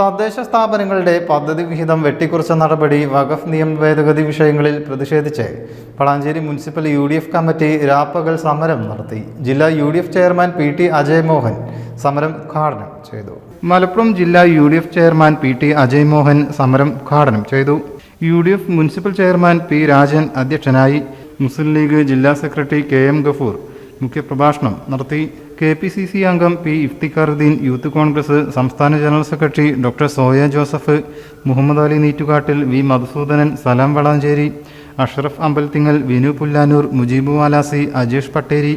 തദ്ദേശ സ്ഥാപനങ്ങളുടെ പദ്ധതി വിഹിതം വെട്ടിക്കുറച്ച നടപടി വഖഫ് നിയമ ഭേദഗതി വിഷയങ്ങളിൽ പ്രതിഷേധിച്ച് Valanchery municipal U D F committee രാപ്പകൽ സമരം നടത്തി. ജില്ലാ U D F chairman P T Ajay Mohan സമരം ഉദ്ഘാടനം ചെയ്തു. മലപ്പുറം ജില്ലാ U D F chairman P T Ajay Mohan സമരം ഉദ്ഘാടനം ചെയ്തു. U D F municipal chairman P Rajan അധ്യക്ഷനായി മുസ്ലിം ലീഗ് ജില്ലാ സെക്രട്ടറി കെ എം ഗഫൂർ മുഖ്യപ്രഭാഷണം നടത്തി കെ പി സി സി അംഗം പി ഇഫ്തിഖാറുദ്ദീൻ യൂത്ത് കോൺഗ്രസ് സംസ്ഥാന general secretary doctor Soya Joseph Muhammad Ali Neettukattil V Madhusoodanan Salam Valanchery Ashraf Ambalathingal Vinu Pullanur Mujeeb Valasi Ajesh Patteri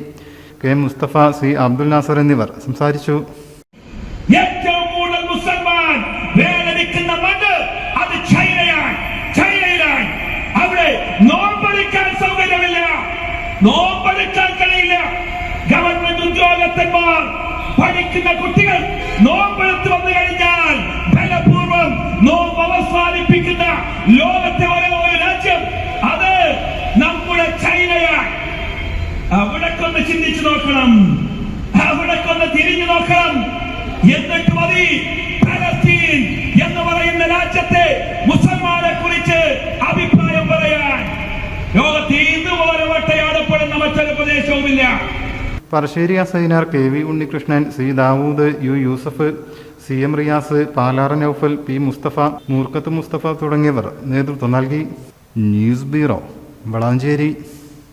K Musthafa C Abdul Nasar എന്നിവർ സംസാരിച്ചു. ഏറ്റവും ഉദ്യോഗസ്ഥന്മാർ പഠിക്കുന്ന കുട്ടികൾ നോമ്പെടുത്ത് വന്നു കഴിഞ്ഞാൽ ബലപൂർവം നോമ്പ് അവസാനിപ്പിക്കുന്ന ലോകത്തെ ഒരേ ഒരു രാജ്യം അത് നമ്മുടെ ചൈനയാണ്. അവിടേക്കൊന്ന് ചിന്തിച്ചു നോക്കണം. അവിടേക്കൊന്ന് തിരിഞ്ഞു നോക്കണം. എന്നിട്ട് മതി. പലസ്തീൻ എന്ന് പറയുന്ന രാജ്യത്തെ മുസൽമാനെ കുറിച്ച് അഭിപ്രായം പറയാൻ. ലോകത്ത് ഇതുപോലെ വട്ടയാടപ്പെടുന്ന മറ്റൊരു പ്രദേശവുമില്ല. Parassery Asainar K V Unnikrishnan C Dawood U Yusuf C M Riyas Palara Noufal P Musthafa Moorkath Musthafa തുടങ്ങിയവർ നേതൃത്വം നൽകി. News bureau Valanchery.